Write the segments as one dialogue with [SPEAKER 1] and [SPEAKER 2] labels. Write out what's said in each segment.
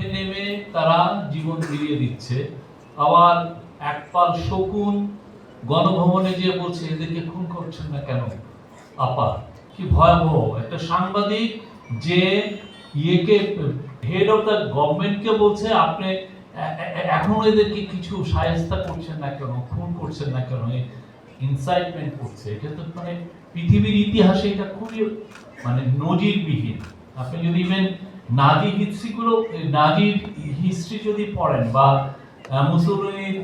[SPEAKER 1] মাঠে নেমে তারা জীবন ফিরিয়ে দিচ্ছে। আবার একপাল শকুন গণভবনে যে বলছে, এদেরকে খুন করছেন না কেন? আপা, কি ভয়াবহ। একটা সাংবাদিক যে ইয়েকে হেড অফ দ্য গভর্নমেন্টকে বলছে, আপনি এখনও এদেরকে কিছু সায়স্তা করছেন না কেন? খুন করছেন না কেন? ইনসাইটমেন্ট করছে। এটা তো মানে পৃথিবীর ইতিহাসে এটা খুবই মানে নজিরবিহীন। আপনি যদি ইভেন নাজি হিস্ট্রিগুলো নাজির হিস্ট্রি যদি পড়েন বা মুসোলিনির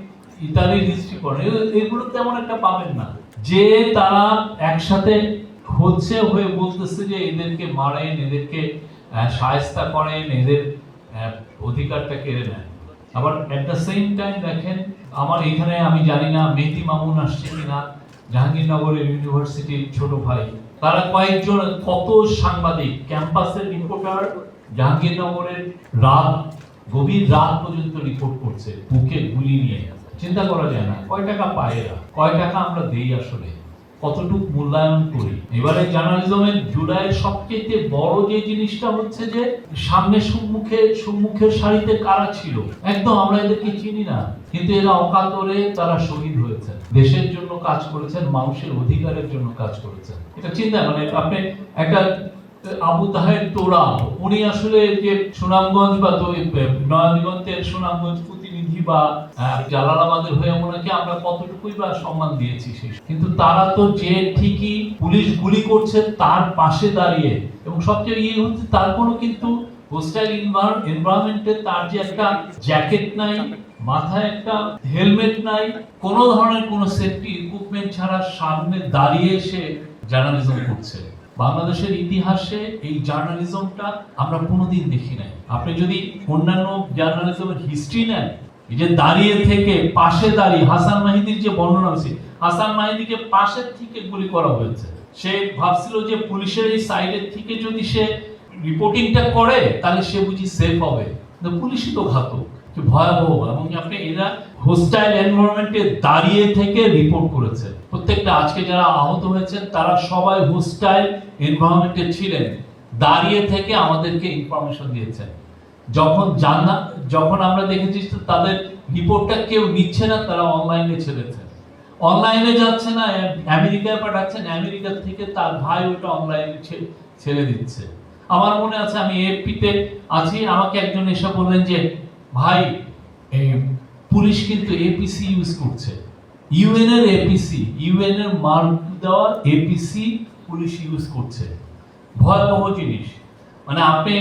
[SPEAKER 1] ইতালির হিস্ট্রি পড়েন এগুলো তেমন একটা পাবেন না। যে তারা একসাথে হচ্ছে হয়ে বলতেছে যে এদেরকে মারেন, এদেরকে সায়স্তা করেন, এদের অধিকারটা কেড়ে নেন। আবার এট দ্য সেম টাইম দেখেন, আমার এখানে আমি জানি না মেহেদি মামুন আসছে কিনা জাহাঙ্গীরনগরের ইউনিভার্সিটির ছোট ভাই। তারা কয়েকজন কত সাংবাদিক? ক্যাম্পাসের রিপোর্টার জাহাঙ্গীরনগরের রাত, গভীর রাত পর্যন্ত রিপোর্ট করছে, বুকে গুলি নিয়ে। চিন্তা করা যায় না, কয় টাকা পায় কয় টাকা আমরা দেই আসলে? কতটুকু মূল্যায়ন করি? এবারে জার্নালিজমের জুড়ায় সবচেয়ে বড় যে জিনিসটা হচ্ছে যে, সামনে সম্মুখে, সম্মুখের সারিতে কারা ছিল? একদম আমরা এদেরকে চিনি না, কিন্তু এরা অকাতরে তারা শহীদ হয়েছে দেশের জন্য কাজ করেছেন, মানুষের অধিকারের জন্য কাজ করেছেন। এটা চিন্তা মানে আপনি একটা, আবু তাহের তোরা উনি আসলে যে সুনামগঞ্জ বা নয়াদিগন্তের সুনামগঞ্জ বা জালালাবাদের হয়ে ওনাকে আমরা কতটুকুই বা সম্মান দিয়েছি কিন্তু তারা তো যে ঠিকই পুলিশ গুলি করছে তার পাশে দাঁড়িয়ে। এবং সবচেয়ে ইয়ে হচ্ছে তার কোনো কিন্তু হোস্টাইল এনভায়রনমেন্টে তার যে একটা জ্যাকেট নাই, মাথায় একটা হেলমেট নাই, কোনো ধরনের কোনো সেফটি ইকুইপমেন্ট ছাড়া সামনে দাঁড়িয়ে সে জার্নালিজম করছে। বাংলাদেশের ইতিহাসে এই জার্নালিজমটা আমরা কোনোদিন দেখি নাই। আপনি যদি অন্যান্য জার্নালিজমের হিস্ট্রি নেন যে দাঁড়িয়ে থেকে পাশে দাঁড়িয়ে, হাসান মাহিদির যে বর্ণনা হয়েছে হাসান মাহিদিকে পাশের থেকে গুলি করা হয়েছে। সে ভাবছিল যে পুলিশের এই সাইডের থেকে যদি সে রিপোর্টিংটা করে, তাহলে সে বুঝি সেফ হবে। পুলিশই তো ঘাতক ভয়াবহ এবং আপনি এরা হোস্টাইল এনভায়রনমেন্টে দাঁড়িয়ে থেকে রিপোর্ট করেছে। প্রত্যেকটা আজকে যারা আহত হয়েছেন, তারা সবাই হোস্টাইল এনভায়রনমেন্টে ছিলেন। দাঁড়িয়ে থেকে আমাদেরকে ইনফরমেশন দিয়েছেন। যখন জানা, যখন আমরা দেখেছি তাদের রিপোর্টটা কেউ নিচ্ছে না, তারা অনলাইনে ছেড়েছে। অনলাইনে যাচ্ছে না আমেরিকায় পাঠাচ্ছেন, আমেরিকা থেকে তার ভাই ওটা অনলাইনে ছেড়ে দিচ্ছে। আমার মনে আছে, আমি এপিতে আছি, আমাকে একজন এসে বললেন যে, ভাই পুলিশ কিন্তু এপিসি ইউজ করছে। ইউএন এর এপিসি, ইউএন এর মার্ক দেওয়া এপিসি পুলিশ ইউজ করছে। ভয়াবহ জিনিস। মানে আপনি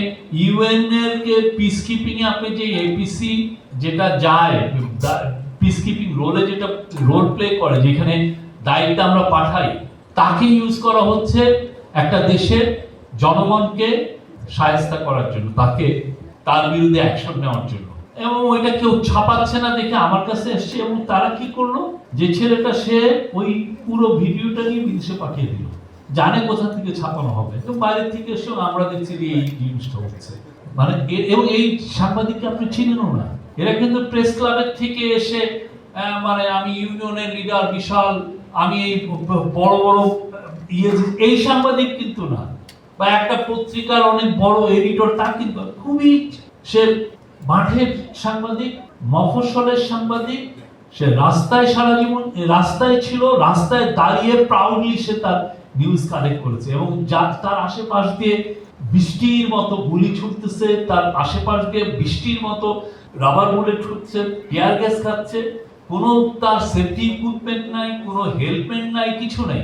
[SPEAKER 1] ইউএন এর কে পিস কিপিং এ আপনি যে এপিসি যেটা যায় পিস কিপিং রোলে যেটা রোল প্লে করে, যেখানে দায়িত্ব আমরা পাঠাই, তাকে ইউজ করা হচ্ছে একটা দেশের জনগণকে সায়স্তা করার জন্য, তাকে, তার বিরুদ্ধে অ্যাকশন নেওয়ার জন্য। এবং ওইটা কেউ ছাপাচ্ছে না দেখে আমার কাছে এসছে, এবং তারা কি করল? যে ছেলেটা সে ওই পুরো ভিডিওটা নিয়ে বিদেশে পাঠিয়ে দিল। জানে কোথা থেকে ছাপানো হবে। তো বাইরে থেকে এসে আমরা দেখছি যে এই জিনিসটা হচ্ছে। মানে এবং এই সাংবাদিককে আপনি চিনেনও না। এরা কিন্তু প্রেস ক্লাবের থেকে এসে মানে আমি ইউনিয়নের লিডার বিশাল, আমি এই বড় বড় ইয়ে এই সাংবাদিক কিন্তু না। বা একটা পত্রিকার অনেক বড় এডিটর তা কিন্তু খুবই সে মাঠের সাংবাদিক, মফস্বলের সাংবাদিক সে রাস্তায় সারা জীবন রাস্তায় ছিল, রাস্তায় দাঁড়িয়ে প্রাউডলি সে তার নিউজ কালেক্ট করেছে এবং যা, তার আশেপাশ দিয়ে বৃষ্টির মতো গুলি ছুটতেছে, তার আশেপাশ দিয়ে বৃষ্টির মতো রাবার বুলেট ছুটছে টিয়ার গ্যাস খাচ্ছে, কোনো তার সেফটি ইকুইপমেন্ট নাই, কোনো হেলমেট নাই, কিছু নাই।